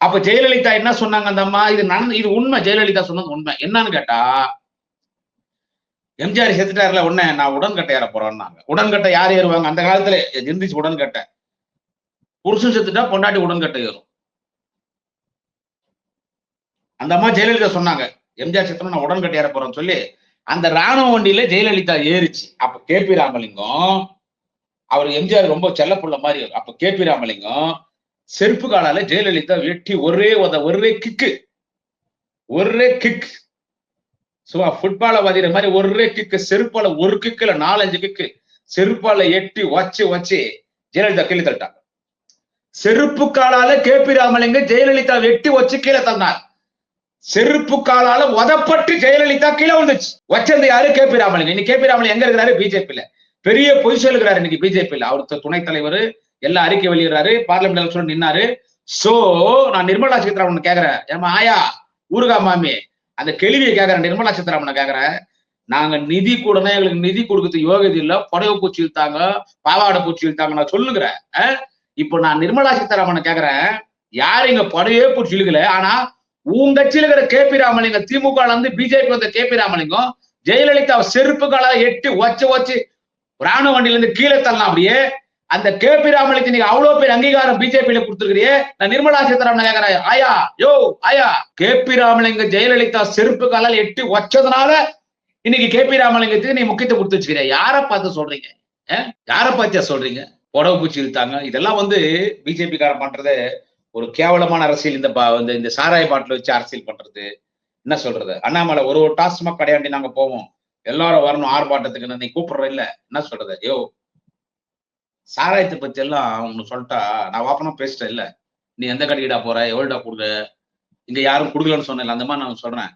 அப்ப ஜெயலலிதா என்ன சொன்னாங்க அந்த அம்மா? இது நடந்து இது உண்மை. ஜெயலலிதா சொன்னது உண்மை. என்னன்னு கேட்டா எம்ஜிஆர் செத்துட்டாருல உடனே நான் உடன்கட்டை ஏற போறேன்னாங்க. உடன்கட்டை யார் ஏறுவாங்க? அந்த காலத்துல இருந்துச்சு உடன்கட்டை. புருஷன் செத்துட்டா பொண்டாட்டி உடன்கட்டை ஏறும். அந்த அம்மா ஜெயலலிதா சொன்னாங்க எம்ஜிஆர் செத்தனா நான் உடன்கட்டை ஏற போறேன்னு சொல்லி அந்த ராணுவ வண்டியில ஜெயலலிதா ஏறிச்சு. அப்ப கே பி ராமலிங்கம் அவர் எம்ஜிஆர் ரொம்ப செல்லப்புள்ள மாதிரி அப்ப கே பி ராமலிங்கம் செருப்பு காலால ஜெயலலிதா வெட்டி ஒரே உத ஒரே கிக்கு ஒரே கிக் சும்மா ஃபுட்பால வதிர மாதிரி ஒரே கிக்கு செருப்பால ஒரு கிக்குல நாலஞ்சு கிக்கு செருப்பால எட்டி வச்சு வச்சு ஜெயலலிதா கிள்ளி தள்ளிட்டாங்க. செருப்பு காலால கே பி ஜெயலலிதா வெட்டி வச்சு கீழே தந்தார். செருப்பு காலால உதப்பட்டு ஜெயலலிதா கீழே விழுந்துச்சு. வச்சது யாரு? K P Ramalingam. இன்னைக்கு கே பி எங்க இருக்கிறாரு? பிஜேபியில. பெரிய பொசிஷன் இருக்கிறாரு இன்னைக்கு பிஜேபியில. அவர் துணைத் தலைவர் எல்லா அறிக்கை வெளியிடுறாரு. பார்லிமெண்ட் எலெக்ஷன் நின்னாரு. சோ நான் நிர்மலா சீதாராமன் கேக்குறேன். ஏமா ஆயா ஊருகா மாமி. அந்த கேள்வியை கேக்குறேன். நிர்மலா சீதாராமனை கேக்குறேன். நாங்க நிதி கூடனா எங்களுக்கு நிதி கொடுக்கறது யோகதி இல்ல. புடவை பூச்சி இழுத்தாங்க பாவாடை பூச்சி இழுத்தாங்க நான் சொல்லுங்கிறேன் இப்போ நான் நிர்மலா சீதாராமனை கேக்குறேன். யாரு இங்க படையே பிடிச்சி இழுக்கல? ஆனா உங்க கட்சியில இருக்கிற கே பி ராமலிங்கம் திமுக இருந்து பிஜேபி வந்த கே பி ராமலிங்கம் ஜெயலலிதா செருப்புகளை எட்டு வச்சு வச்சு ராணுவ வண்டியில இருந்து கீழே தள்ளலாம் அப்படியே அந்த கே பி ராமலிங்கம் நீங்க அவ்வளவு பேர் அங்கீகாரம் பிஜேபியில கொடுத்துருக்கிறியே நான் நிர்மலா சீதாராமன் கேக்குறேன். ஆயா யோ ஆயா. கே பி ராமலிங்கம் ஜெயலலிதா செருப்பு காலால் எட்டு வச்சதுனால இன்னைக்கு கே பி ராமலிங்கத்துக்கு நீ முக்கியத்துவம் கொடுத்து வச்சுக்கிற யார பார்த்து சொல்றீங்க? அஹ்? யார பார்த்தியா சொல்றீங்க? புடவை பூச்சி இழுத்தாங்க. இதெல்லாம் வந்து பிஜேபிக்கார பண்றது ஒரு கேவலமான அரசியல் இந்த பா- இந்த இந்த சாராய பாட்டில் வச்சு அரசியல் பண்றது. என்ன சொல்றது? அண்ணாமலை ஒரு ஒரு டாஸ்மாக் கடையாண்டி நாங்க போவோம். எல்லாரும் வரணும் ஆர்ப்பாட்டத்துக்கு நீ கூப்பிடுற இல்ல. என்ன சொல்றது? ஐயோ. சாராயத்தை பத்தி எல்லாம் அவங்க சொல்லிட்டா நான் வாப்பனா பேசிட்டேன் இல்ல. நீ எந்த கடைக்கிடா போற? எவ்வளோடா கொடுக்க இங்க யாரும் கொடுக்கலன்னு சொன்னேன் அந்த மாதிரி நான் சொல்றேன்.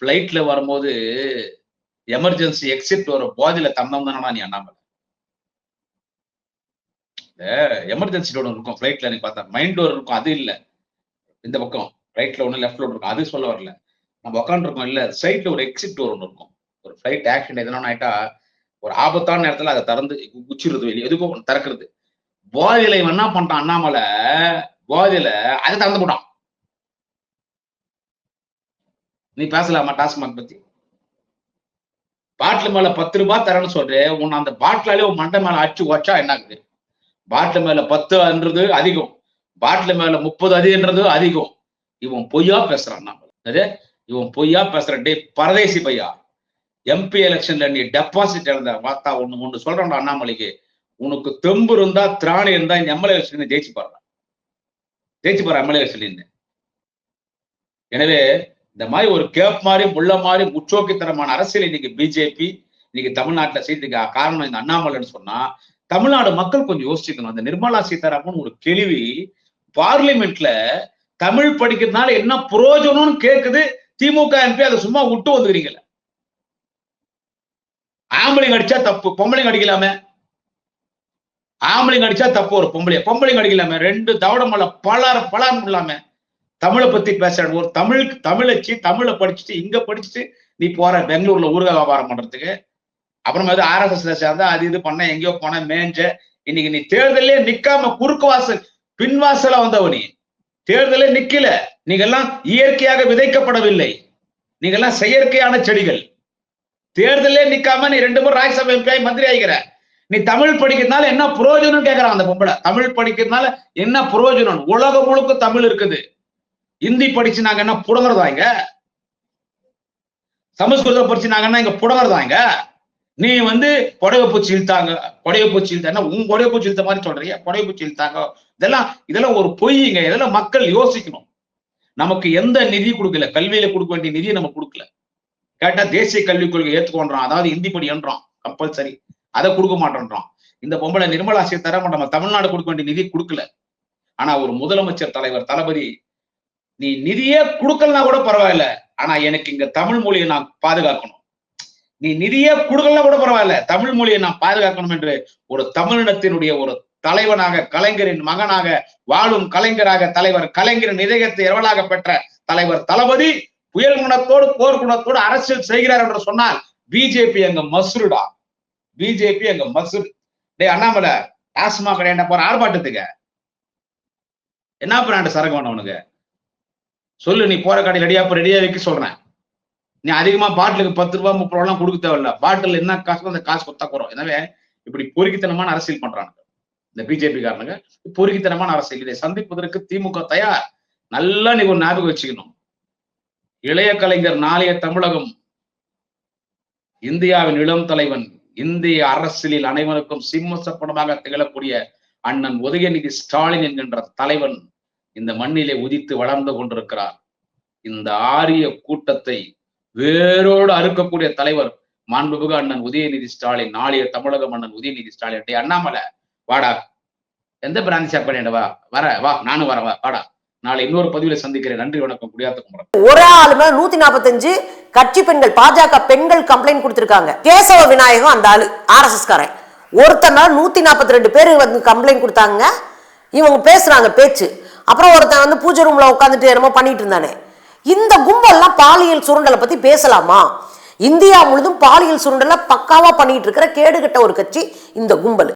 ஃபிளைட்ல வரும்போது எமர்ஜென்சி எக்ஸிட் வர போதில தந்தம் தானா நீ அண்ணாமலை. எமர்ஜென்சி டோர் இருக்கும். ஃப்ளைட்ல நீ பார்த்தா மைண்ட் டோர் இருக்கும். அது இல்ல. இந்த பக்கம் ரைட்ல ஒன்று லெஃப்ட்ல ஒன்று இருக்கும். அது சொல்ல வரல. நம்ம உட்காந்துருக்கோம் இல்ல சைட்ல ஒரு எக்ஸிட் டோர் ஒன்று இருக்கும். ஒரு ஃப்ளைட் ஆக்சிடென்ட் எதனா ஆயிட்டா ஒரு ஆபத்தான நேரத்துல அதை திறந்து குச்சிடுறது வெளியே எதுக்கும் திறக்கிறது. போதையில இவன் என்ன பண்ணிட்டான்? அண்ணாமலை போதையில அதை திறந்து போட்டான். நீ பேசலாமா டாஸ்மாக் பத்தி? பாட்டில் மேல பத்து ரூபாய் தரேன்னு சொல்றேன் உன்னை அந்த பாட்டிலாலே உன் மண்டை மேல அடிச்சு வச்சா என்ன ஆகுது? பாட்டில் மேல பத்துன்றது அதிகம். பாட்டில் மேல முப்பது அதிகன்றது அதிகம். இவன் பொய்யா பேசுறான் நம்ம அது இவன் பொய்யா பேசுற டே பரதேசி பையா. எம்பி எலெக்ஷன்ல நீ டெபாசிட் இழந்த பார்த்தா ஒண்ணு ஒண்ணு சொல்றான் அண்ணாமலைக்கு. உனக்கு தெம்பு இருந்தா திராணி இருந்தா இந்த எம்எல்ஏ எலெக்ஷன் ஜெயிச்சு பாரு. ஜெயிச்சு பாரு எம்எல்ஏ எலெக்ஷன் எனவே இந்த மாதிரி ஒரு கேப் மாதிரி முள்ள மாதிரி முச்சோக்கித்தனமான அரசியல் இன்னைக்கு பிஜேபி இன்னைக்கு தமிழ்நாட்டுல செய்யறதுக்கு காரணம் இந்த அண்ணாமலைன்னு சொன்னா தமிழ்நாடு மக்கள் கொஞ்சம் யோசிச்சுக்கணும். அந்த நிர்மலா சீதாராமன் ஒரு கேள்வி பார்லிமெண்ட்ல தமிழ் படிக்கிறதுனால என்ன புரோஜனம்னு கேக்குது? திமுக எம்பி அதை சும்மா விட்டு வந்துக்கிறீங்களே ஆம்பளைங்க அடிச்சா தப்பு பொம்பளைங்க அடிக்கலாமே. ஆம்பளைங்க அடிச்சா தப்பு ஒரு பொம்பளைய. பொம்பளைங்க அடிக்கலாமே. ரெண்டு தவடமல்ல பலர் பலர் இல்லாம. தமிழை பத்தி பேசுற ஒரு தமிழ் தமிழச்சு தமிழை படிச்சுட்டு இங்க படிச்சுட்டு நீ போற பெங்களூர்ல ஊர்க வியாபாரம் பண்றதுக்கு அப்புறம் அது ஆர்எஸ்எஸ்ல சேர்ந்தா அது இது பண்ண எங்கேயோ போன மேஞ்ச. இன்னைக்கு நீ தேர்தலே நிக்காம குறுக்கு வாசல் பின்வாசலா வந்தவ நீ. தேர்தலே நிக்கல. நீங்க எல்லாம் இயற்கையாக விதைக்கப்படவில்லை. நீங்க எல்லாம் செயற்கையான செடிகள். தேர்தலே நிக்காம நீ ரெண்டு முறை ராஜ்யசபா எம்பியாய் மந்திரி ஆகிக்கிற. நீ தமிழ் படிக்கிறதுனால என்ன புரோஜனம் கேட்கறான் அந்த பொம்பளை. தமிழ் படிக்கிறதுனால என்ன புரோஜனம்? உலகம் முழுக்க தமிழ் இருக்குது. இந்தி படிச்சு நாங்க என்ன புடங்குறதா இங்க? சமஸ்கிருதம் படிச்சு நாங்க என்ன இங்க புடங்குறதா இங்க? நீ வந்து புடவை பூச்சி இழுத்தாங்க புடவை பூச்சி இழுத்தா உன் புடவை பூச்சி இழுத்த மாதிரி சொல்றீங்க புடவை பூச்சி இழுத்தாங்க. இதெல்லாம் இதெல்லாம் ஒரு பொய்யுங்க இதெல்லாம் மக்கள் யோசிக்கணும். நமக்கு எந்த நிதி கொடுக்கல கல்வியில கொடுக்க வேண்டிய நிதியை நம்ம கொடுக்கல. கேட்டா தேசிய கல்விக் கொள்கை ஏத்துக்கொண்டான் அதாவது இந்தி படி என்றான் கம்பல்சரி அதை கொடுக்க மாட்டேன்றோம் இந்த பொம்பளை நிர்மலா சீதாராமன் நம்ம தமிழ்நாடு கொடுக்க வேண்டிய நிதி கொடுக்கல. ஆனா ஒரு முதலமைச்சர் தலைவர் தளபதி நீ நிதியே கொடுக்கலனா கூட பரவாயில்ல. ஆனா எனக்கு இங்க தமிழ் மொழியை நான் பாதுகாக்கணும். நீ நிதியே கொடுக்கலாம் கூட பரவாயில்ல. தமிழ் மொழியை நான் பாதுகாக்கணும் என்று ஒரு தமிழினத்தினுடைய ஒரு தலைவனாக கலைஞரின் மகனாக வாழும் கலைஞராக தலைவர் கலைஞரின் இதயத்தை இரவலாக பெற்ற தலைவர் தளபதி புயல் குணத்தோடு போர் குணத்தோடு அரசியல் செய்கிறார் என்று சொன்னால் பிஜேபி எங்க மசுருடா? பிஜேபி அங்க மசுர். டே அண்ணாமலை டாஸ்மா என்ன போற ஆர்ப்பாட்டத்துக்கு? என்ன பிராண்ட் சரகு வேணும் உனக்கு? சொல்லு நீ போற கடையில் ரெடியா ரெடியா வைக்க சொல்றேன். நீ அதிகமா பாட்டிலுக்கு பத்து ரூபாய் முப்பது ரூபாய் கொடுக்க தேவையில்ல. பாட்டில் என்ன காசு அந்த காசு கொத்தா குறோம் எனவே இப்படி பொறுக்கித்தனமான அரசியல் பண்றாங்க இந்த பிஜேபி காரணங்க பொறுக்கித்தனமான அரசியல். இதை சந்திப்பதற்கு திமுக தயார். நல்லா நீ ஒரு ஞாபகம் வச்சுக்கணும். இளைய கலைஞர் நாளைய தமிழகம். இந்தியாவின் இளம் தலைவன் இந்திய அரசியலில் அனைவருக்கும் சிம்மசப்பனமாக திகழக்கூடிய அண்ணன் உதயநிதி ஸ்டாலின் என்கின்ற தலைவன் இந்த மண்ணிலே உதித்து வளர்ந்து கொண்டிருக்கிறார். இந்த ஆரிய கூட்டத்தை வேரோடு அறுக்கக்கூடிய தலைவர் மாண்புமிகு அண்ணன் உதயநிதி ஸ்டாலின் நாளைய தமிழக மன்னன் உதயநிதி ஸ்டாலின். டே அண்ணாமலை வாடா. எந்த பிராந்தி சார் வா வர வா நானும் வர வா வாடா. நாளை இன்னொரு பதிவுல சந்திக்கிறேன். நன்றி வணக்கம். குடியாத்த குமரன். ஒரு ஆள் மேல நூத்தி நாற்பத்தஞ்சு கட்சி பெண்கள் பாஜக பெண்கள் கம்ப்ளைண்ட் கொடுத்திருக்காங்க. கேசவ விநாயகம் அந்த ஆளு ஆர்எஸ்எஸ் காரன். ஒருத்தர் மேல நூத்தி நாற்பத்தி ரெண்டு பேர் வந்து கம்ப்ளைண்ட் கொடுத்தாங்க. இவங்க பேசுறாங்க பேச்சு. அப்புறம் ஒருத்தன் வந்து பூஜை ரூம்ல உட்காந்துட்டு என்னமோ பண்ணிட்டு இருந்தானே. இந்த கும்பல்லாம் பாலியல் சுருண்டலை பத்தி பேசலாமா? இந்தியா முழுதும் பாலியல் சுருண்டலை பக்காவா பண்ணிட்டு இருக்கிற கேடுகட்ட ஒரு கட்சி இந்த கும்பல்.